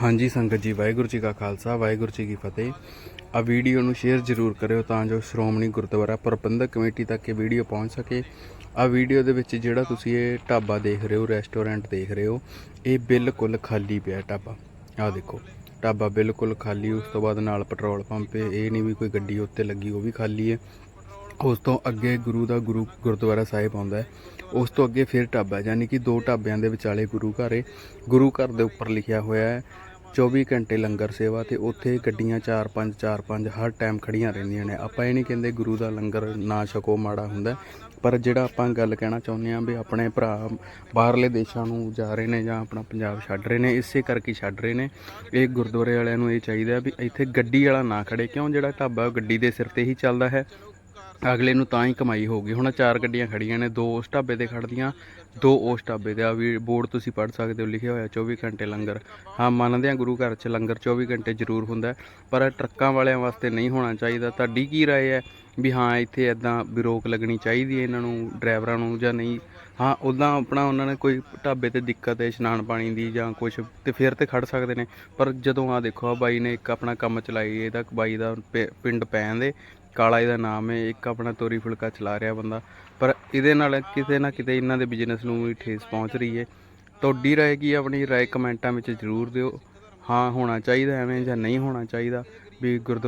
ਹਾਂਜੀ ਸੰਗਤ ਜੀ, ਵਾਹਿਗੁਰੂ ਜੀ ਕਾ ਖਾਲਸਾ, ਵਾਹਿਗੁਰੂ ਜੀ ਕੀ ਫਤਿਹ। ਆ ਵੀਡੀਓ ਨੂੰ ਸ਼ੇਅਰ ਜ਼ਰੂਰ ਕਰਿਓ ਤਾਂ ਜੋ ਸ਼੍ਰੋਮਣੀ ਗੁਰਦੁਆਰਾ ਪ੍ਰਬੰਧਕ ਕਮੇਟੀ ਤੱਕ ਇਹ ਵੀਡੀਓ ਪਹੁੰਚ ਸਕੇ। ਆ ਵੀਡੀਓ ਦੇ ਵਿੱਚ ਜਿਹੜਾ ਤੁਸੀਂ ਇਹ ਢਾਬਾ ਦੇਖ ਰਹੇ ਹੋ, ਰੈਸਟੋਰੈਂਟ ਦੇਖ ਰਹੇ ਹੋ, ਇਹ ਬਿਲਕੁਲ ਖਾਲੀ ਪਿਆ ਢਾਬਾ। ਆ ਦੇਖੋ, ਢਾਬਾ ਬਿਲਕੁਲ ਖਾਲੀ, ਉਸ ਤੋਂ ਬਾਅਦ ਨਾਲ ਪੈਟਰੋਲ ਪੰਪ ਇਹ ਨਹੀਂ ਵੀ ਕੋਈ ਗੱਡੀ ਉੱਤੇ ਲੱਗੀ, ਉਹ ਵੀ ਖਾਲੀ ਹੈ। ਉਸ ਤੋਂ ਅੱਗੇ ਗੁਰੂ ਦਾ ਗੁਰੂ ਗੁਰਦੁਆਰਾ ਸਾਹਿਬ ਆਉਂਦਾ ਹੈ। ਉਸ ਤੋਂ ਅੱਗੇ ਫਿਰ ਢਾਬਾ, ਯਾਨੀ ਕਿ ਦੋ ਢਾਬਿਆਂ ਦੇ ਵਿਚਾਲੇ ਗੁਰੂ ਘਰ ਹੈ। ਗੁਰੂ ਘਰ ਦੇ ਉੱਪਰ ਲਿਖਿਆ ਹੋਇਆ ਹੈ 24 ਘੰਟੇ ਲੰਗਰ ਸੇਵਾ ਤੇ ਉੱਥੇ ਗੱਡੀਆਂ 4-5 4-5 ਹਰ ਟਾਈਮ ਖੜੀਆਂ ਰਹਿੰਦੀਆਂ ਨੇ। ਆਪਾਂ ਇਹ ਨਹੀਂ ਕਹਿੰਦੇ ਗੁਰੂ ਦਾ ਲੰਗਰ ਨਾ ਛਕੋ, ਮਾੜਾ ਹੁੰਦਾ। ਪਰ ਜਿਹੜਾ ਆਪਾਂ ਗੱਲ ਕਹਿਣਾ ਚਾਹੁੰਦੇ ਹਾਂ ਵੀ ਆਪਣੇ ਭਰਾ ਬਾਹਰਲੇ ਦੇਸ਼ਾਂ ਨੂੰ ਜਾ ਰਹੇ ਨੇ ਜਾਂ ਆਪਣਾ ਪੰਜਾਬ ਛੱਡ ਰਹੇ ਨੇ, ਇਸੇ ਕਰਕੇ ਛੱਡ ਰਹੇ ਨੇ। ਇਹ ਗੁਰਦੁਆਰੇ ਵਾਲਿਆਂ ਨੂੰ ਇਹ ਚਾਹੀਦਾ ਵੀ ਇੱਥੇ ਗੱਡੀ ਵਾਲਾ ਨਾ ਖੜੇ ਕਿਉਂ? ਜਿਹੜਾ ਢਾਬਾ ਉਹ ਗੱਡੀ ਦੇ ਸਿਰ ਤੇ ਹੀ ਚੱਲਦਾ ਹੈ। ਅਗਲੇ ਨੂੰ ਤਾਂ ਹੀ ਕਮਾਈ ਹੋਊਗੀ ਹੁਣ ਆਹ ਚਾਰ ਗੱਡੀਆਂ ਖੜੀਆਂ ਨੇ ਦੋ ਉਸ ਢਾਬੇ ਤੇ ਖੜਦੀਆਂ ਦੋ ਉਸ ਢਾਬੇ ਤੇ ਆ ਵੀ ਬੋਰਡ ਤੁਸੀਂ ਪੜ੍ਹ ਸਕਦੇ ਹੋ ਲਿਖਿਆ ਹੋਇਆ 24 ਘੰਟੇ ਲੰਗਰ ਹਾਂ ਮੰਨਦੇ ਆ ਗੁਰੂ ਘਰ 'ਚ ਲੰਗਰ 24 ਘੰਟੇ ਜ਼ਰੂਰ ਹੁੰਦਾ ਹੈ, ਪਰ ਇਹ ਟਰੱਕਾਂ ਵਾਲਿਆਂ ਵਾਸਤੇ ਨਹੀਂ ਹੋਣਾ ਚਾਹੀਦਾ ਤੁਹਾਡੀ ਕੀ رائے ਹੈ ਵੀ ਹਾਂ ਇੱਥੇ ਐਦਾਂ ਵੀ ਰੋਕ ਲੱਗਣੀ ਚਾਹੀਦੀ ਹੈ ਇਹਨਾਂ ਨੂੰ ਡਰਾਈਵਰਾਂ ਨੂੰ ਜਾਂ ਨਹੀਂ ਹਾਂ ਉਦਾਂ ਆਪਣਾ ਉਹਨਾਂ ਨੇ ਕੋਈ ਢਾਬੇ ਤੇ ਦਿੱਕਤ ਹੈ ਇਸ਼ਨਾਨ ਪਾਣੀ ਦੀ ਜਾਂ ਕੁਝ ਤੇ ਫਿਰ ਤੇ ਖੜ ਸਕਦੇ ਨੇ ਪਰ ਜਦੋਂ ਆ ਦੇਖੋ ਆ ਬਾਈ ਨੇ ਇੱਕ ਆਪਣਾ ਕੰਮ ਚਲਾਈ ਇਹਦਾ ਬਾਈ ਦਾ ਪਿ- ਪਿੰਡ ਪੈਣ ਦੇ ਕਾਲਾ ਇਹਦਾ ਨਾਮ ਹੈ, ਇੱਕ ਆਪਣਾ ਤੋਰੀ ਫੁਲਕਾ ਚਲਾ ਰਿਹਾ ਬੰਦਾ। ਪਰ ਇਹਦੇ ਨਾਲ ਕਿਤੇ ਨਾ ਕਿਤੇ ਇਹਨਾਂ ਦੇ ਬਿਜ਼ਨਸ ਨੂੰ ਵੀ ਠੇਸ ਪਹੁੰਚ ਰਹੀ ਹੈ। ਤੁਹਾਡੀ ਰਾਏ ਕੀ ਆਪਣੀ ਰਾਏ ਕਮੈਂਟਾਂ ਵਿੱਚ ਜ਼ਰੂਰ ਦਿਓ। ਹਾਂ, ਹੋਣਾ ਚਾਹੀਦਾ ਐਵੇਂ ਜਾਂ ਨਹੀਂ ਹੋਣਾ ਚਾਹੀਦਾ? ਵੀ ਗੁਰਦੁਆਰਾ